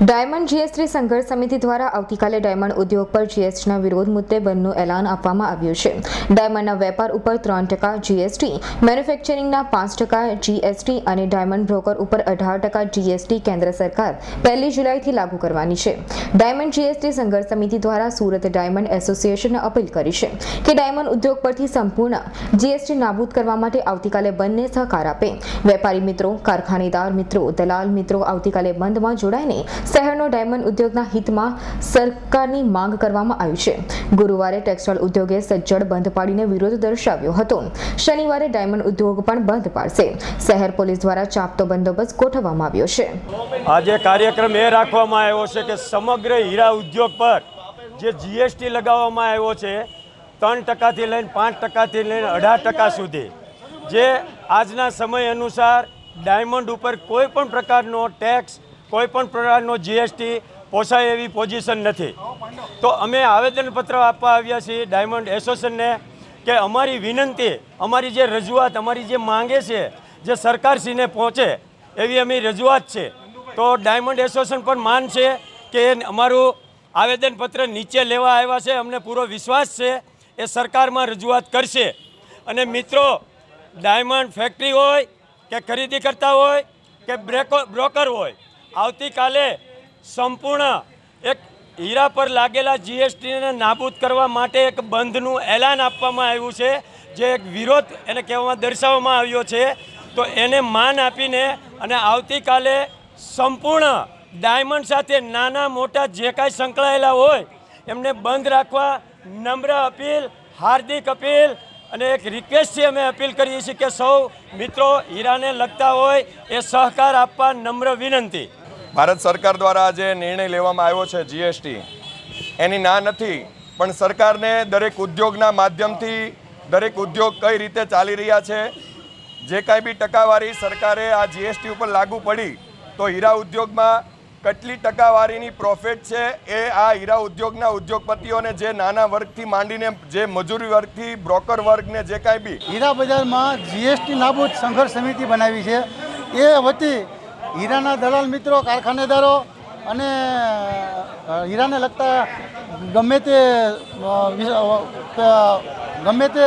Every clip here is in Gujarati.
ડાયમંડ જીએસટી સંઘર્ષ સમિતિ દ્વારા આવતીકાલે ડાયમંડ ઉદ્યોગ પર જીએસટીના વિરોધ મુદ્દે બંધનું એલાન આપવામાં આવ્યું છે. ડાયમંડના વેપાર ઉપર ત્રણ ટકા જીએસટી, મેન્યુફેક્ચરિંગના પાંચ ટકા જીએસટી અને ડાયમંડ બ્રોકર ઉપર અઢાર ટકા જીએસટી કેન્દ્ર સરકાર પહેલી જુલાઈથી લાગુ કરવાની છે. ડાયમંડ જીએસટી સંઘર્ષ સમિતિ દ્વારા સુરત ડાયમંડ એસોસિએશને અપીલ કરી છે કે ડાયમંડ ઉદ્યોગ પરથી સંપૂર્ણ જીએસટી નાબૂદ કરવા માટે આવતીકાલે બંને સહકાર આપે. વેપારી મિત્રો, કારખાનેદાર મિત્રો, દલાલ મિત્રો આવતીકાલે બંધમાં જોડાઈને શહેરનો ડાયમંડ ઉદ્યોગના હિતમાં સરકારની માંગ કરવામાં આવી છે. ગુરુવારે ટેક્સટાઇલ ઉદ્યોગે સજ્જડ બંધ પાડીને વિરોધ દર્શાવ્યો હતો. શનિવારે ડાયમંડ ઉદ્યોગ પણ બંધ પાડશે. શહેર પોલીસ દ્વારા ચાપતો બંદોબસ્ત ગોઠવવામાં આવ્યો છે. આજે કાર્યક્રમ એ રાખવામાં આવ્યો છે કે સમગ્ર હીરા ઉદ્યોગ પર જે જીએસટી લગાવવામાં આવ્યો છે, ત્રણ ટકાથી લઈને પાંચ ટકાથી લઈને અઢાર ટકા સુધી, જે આજના સમય અનુસાર ડાયમંડ ઉપર કોઈ પણ પ્રકારનો ટેક્સ કોઈ પણ પ્રકારનો જીએસટી પોસાય એવી પોઝિશન નથી. તો અમે આવેદનપત્ર આપવા આવ્યા છીએ ડાયમંડ એસોસિએશનને કે અમારી વિનંતી, અમારી જે રજૂઆત, અમારી જે માંગે છે, જે સરકારશ્રીને પહોંચે એવી અમે રજૂઆત છે. તો ડાયમંડ એસોસિએશન પણ માન છે કે અમારું આવેદનપત્ર નીચે લેવા આવ્યા છે. અમને પૂરો વિશ્વાસ છે, એ સરકારમાં રજૂઆત કરશે. અને મિત્રો ડાયમંડ ફેક્ટરી હોય કે ખરીદી કરતા હોય કે બ્રેકો, બ્રોકર હોય આવતીકાલે સંપૂર્ણ એક હીરા પર લાગેલા જીએસટીને નાબૂદ કરવા માટે એક બંધનું એલાન આપવામાં આવ્યું છે, જે એક વિરોધ એને કહેવામાં દર્શાવવામાં આવ્યો છે. તો એને માન આપીને અને આવતીકાલે સંપૂર્ણ ડાયમંડ સાથે નાના મોટા જે કાંઈ સંકળાયેલા હોય, એમને બંધ રાખવા નમ્ર અપીલ, હાર્દિક અપીલ અને એક રિક્વેસ્ટથી અમે અપીલ કરીએ છીએ કે સૌ મિત્રો હીરાને લગતા હોય એ સહકાર આપવા નમ્ર વિનંતી. ભારત સરકાર દ્વારા જે નિર્ણય લેવામાં આવ્યો છે જીએસટી એની ના નથી, પણ સરકારને દરેક ઉદ્યોગના માધ્યમથી દરેક ઉદ્યોગ કઈ રીતે ચાલી રહ્યા છે, જે કાંઈ બી ટકાવારી સરકારે આ જીએસટી ઉપર લાગુ પડી, તો હીરા ઉદ્યોગમાં કેટલી ટકાવારીની પ્રોફિટ છે એ આ હીરા ઉદ્યોગના ઉદ્યોગપતિઓને જે નાના વર્ગથી માંડીને જે મજૂરી વર્ગથી બ્રોકર વર્ગને જે કાંઈ બી હીરા બજારમાં જીએસટી નાબૂદ સંઘર્ષ સમિતિ બનાવી છે. એ વતી હીરાના દલાલ મિત્રો, કારખાનેદારો અને હીરાને લગતા ગમે તે ગમે તે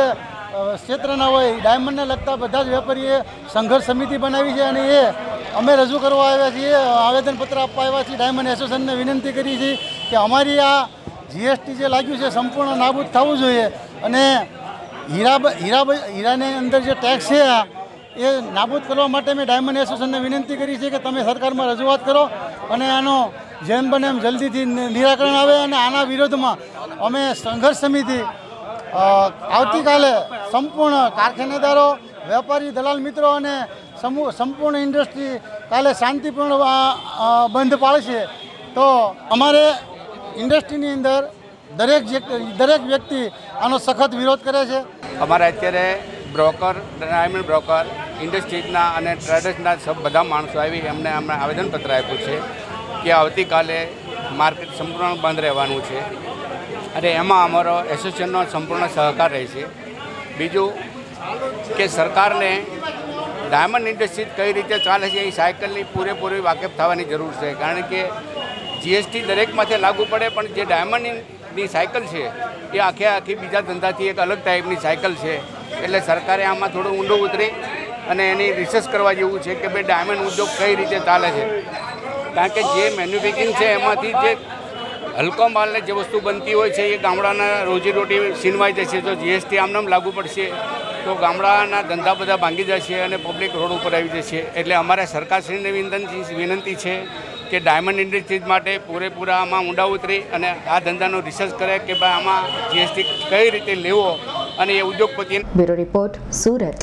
ક્ષેત્રના હોય, ડાયમંડને લગતા બધા જ વેપારીએ સંઘર્ષ સમિતિ બનાવી છે અને એ અમે રજૂ કરવા આવ્યા છીએ આવેદનપત્ર આપવા આવ્યા છીએ, ડાયમંડ એસોસિએશનને વિનંતી કરી છે કે અમારી આ જીએસટી જે લાગ્યું છે સંપૂર્ણ નાબૂદ થવું જોઈએ અને હીરા હીરા હીરાની અંદર જે ટેક્સ છે આ એ નાબૂદ કરવા માટે મેં ડાયમંડ એસોસિએશનને વિનંતી કરી છે કે તમે સરકારમાં રજૂઆત કરો અને આનો જેમ બને એમ જલ્દીથી નિરાકરણ આવે અને આના વિરોધમાં અમે સંઘર્ષ સમિતિ આવતીકાલે સંપૂર્ણ કારખાનેદારો, વેપારી, દલાલ મિત્રો અને સમૂહ, સંપૂર્ણ ઇન્ડસ્ટ્રી કાલે શાંતિપૂર્ણ બંધ પાળશે તો અમારે ઇન્ડસ્ટ્રીની અંદર દરેક દરેક વ્યક્તિ આનો સખત વિરોધ કરે છે. અમારે અત્યારે બ્રોકર ડાયમંડ બ્રોકર ઇન્ડસ્ટ્રીઝના અને ટ્રેડર્સના સબ, બધા માણસો આવી એમને અમને આવેદનપત્ર આપ્યું છે કે આવતીકાલે માર્કેટ સંપૂર્ણ બંધ રહેવાનું છે. અને એમાં અમારો એસોસિએશનનો સંપૂર્ણ સહકાર રહેશે બીજું કે સરકારને ડાયમંડ ઇન્ડસ્ટ્રી કઈ રીતે ચાલે છે એ સાયકલની પૂરેપૂરી વાકેફ થવાની જરૂર છે. કારણ કે જીએસટી દરેક માથે લાગુ પડે, પણ જે ડાયમંડની સાયકલ છે એ આખે આખી બીજા ધંધાથી એક અલગ ટાઈપની સાયકલ છે. એટલે સરકારે આમાં થોડું ઊંડું ઉતરી અને એની રિસર્ચ કરવા જેવું છે કે ભાઈ ડાયમંડ ઉદ્યોગ કઈ રીતે ચાલે છે. કારણ કે જે મેન્યુફેક્ચરિંગ છે એમાંથી જે હલકો માલને જે વસ્તુ બનતી હોય છે એ ગામડાના રોજીરોટી છીનવાઈ જશે, તો જીએસટી આમનામ લાગુ પડશે, તો ગામડાના ધંધા બધા ભાંગી જશે અને પબ્લિક રોડ ઉપર આવી જશે. એટલે અમારે સરકારશ્રીને વિનંતી વિનંતી છે કે ડાયમંડ ઇન્ડસ્ટ્રીઝ માટે પૂરેપૂરા આમાં ઊંડા ઉતરી અને આ ધંધાનો રિસર્ચ કરે કે ભાઈ આમાં જીએસટી કઈ રીતે લેવો અને એ ઉદ્યોગપતિ બ્યુરો રિપોર્ટ, સુરત.